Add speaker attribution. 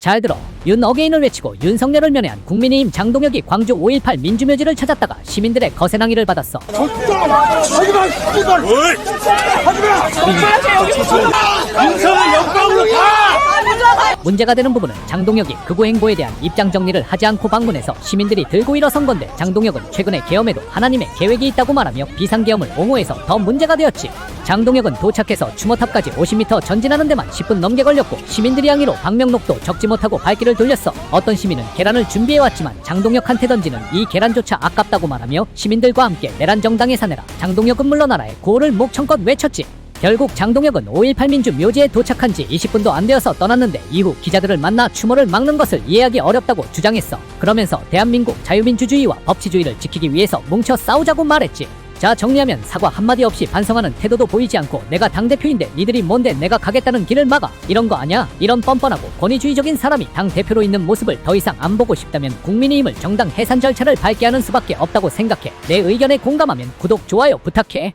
Speaker 1: 잘 들어. 윤 어게인을 외치고 윤석열을 면회한 국민의힘 장동혁이 광주 5.18 민주묘지를 찾았다가 시민들의 거센 항의를 받았어.
Speaker 2: 윤석을 영광으로 가!
Speaker 1: 문제가 되는 부분은 장동혁이 극우 행보에 대한 입장 정리를 하지 않고 방문해서 시민들이 들고 일어선 건데 장동혁은 최근에 계엄에도 하나님의 계획이 있다고 말하며 비상계엄을 옹호해서 더 문제가 되었지. 장동혁은 도착해서 추모탑까지 50m 전진하는 데만 10분 넘게 걸렸고 시민들이 항의로 방명록도 적지 못하고 발길을 돌렸어 어떤 시민은 계란을 준비해왔지만 장동혁한테 던지는 이 계란조차 아깝다고 말하며 시민들과 함께 내란 정당에 사내라. 장동혁은 물러나라의 구호를 목청껏 외쳤지 결국 장동혁은 5.18 민주 묘지에 도착한 지 20분도 안 되어서 떠났는데 이후 기자들을 만나 추모를 막는 것을 이해하기 어렵다고 주장했어. 그러면서 대한민국 자유민주주의와 법치주의를 지키기 위해서 뭉쳐 싸우자고 말했지. 자 정리하면 사과 한마디 없이 반성하는 태도도 보이지 않고 내가 당대표인데 니들이 뭔데 내가 가겠다는 길을 막아 이런 거 아냐 이런 뻔뻔하고 권위주의적인 사람이 당대표로 있는 모습을 더 이상 안 보고 싶다면 국민의힘을 정당 해산 절차를 밟게 하는 수밖에 없다고 생각해 내 의견에 공감하면 구독 좋아요 부탁해